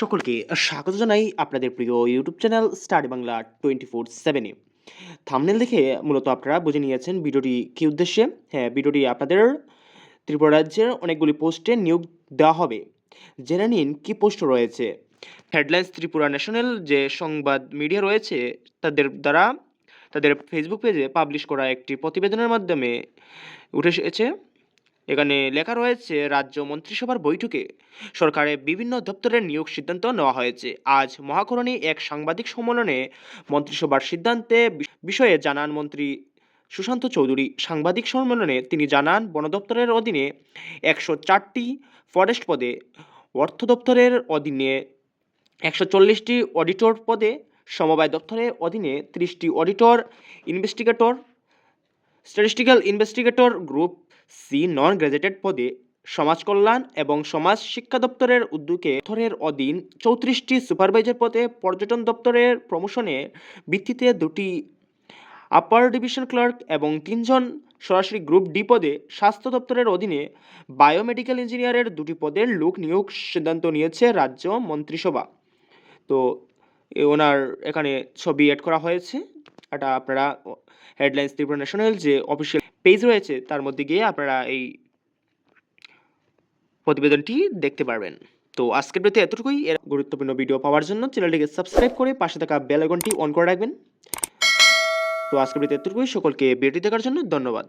সকলকে স্বাগত জানাই আপনাদের প্রিয় YouTube channel star Bangla twenty four সেভেনে থামনেল দেখে মূলত আপনারা বুঝে নিয়েছেন ভিডিওটি কী উদ্দেশ্যে। হ্যাঁ ভিডিওটি আপনাদের ত্রিপুরা রাজ্যের অনেকগুলি পোস্টে নিয়োগ দেওয়া হবে। জেনে নিন কী পোস্ট রয়েছে। হেডলাইন্স ত্রিপুরা ন্যাশনাল যে সংবাদ মিডিয়া রয়েছে, তাদের দ্বারা তাদের ফেসবুক পেজে পাবলিশ করা একটি প্রতিবেদনের মাধ্যমে উঠে এসেছে। এখানে লেখা রয়েছে, রাজ্য মন্ত্রিসভার বৈঠকে সরকারের বিভিন্ন দপ্তরের নিয়োগ সিদ্ধান্ত নেওয়া হয়েছে। আজ মহাকরণী এক সাংবাদিক সম্মেলনে মন্ত্রিসভার সিদ্ধান্তে বিষয়ে জানান মন্ত্রী সুশান্ত চৌধুরী। সাংবাদিক সম্মেলনে তিনি জানান, বন দপ্তরের অধীনে একশো চারটি ফরেস্ট পদে, অর্থ দপ্তরের অধীনে একশো চল্লিশটি অডিটর পদে, সমবায় দপ্তরের অধীনে ত্রিশটি auditor investigator, statistical investigator group C non graduated পদে সমাজ কল্যাণ এবং সমাজ শিক্ষা দপ্তরের উদ্যোগে দপ্তরের অধীন চৌত্রিশটি সুপারভাইজার পদে পর্যটন দপ্তরের প্রমোশনের ভিত্তিতে দুটি আপার ডিভিশন ক্লার্ক এবং তিনজন সরাসরি গ্রুপ ডি পদে স্বাস্থ্য দপ্তরের অধীনে বায়োমেডিক্যাল ইঞ্জিনিয়ারের দুটি পদের লোক নিয়োগ সিদ্ধান্ত নিয়েছে রাজ্য মন্ত্রিসভা। তো ওনার এখানে ছবি অ্যাড করা হয়েছে। এটা আপনারা হেডলাইন্স ত্রিপুরা ন্যাশনাল যে অফিসিয়াল পেজ রয়েছে, তার মধ্যে গিয়ে আপনারা এই প্রতিবেদনটি দেখতে পারবেন। তো আজকের ভিডিওতে এতটুকুই। এর গুরুত্বপূর্ণ ভিডিও পাওয়ার জন্য চ্যানেলটিকে সাবস্ক্রাইব করে পাশে থাকা বেল অন করে রাখবেন। তো আজকের ভিডিওতে এতটুকুই। সকলকে ভিডিওটি দেখার জন্য ধন্যবাদ।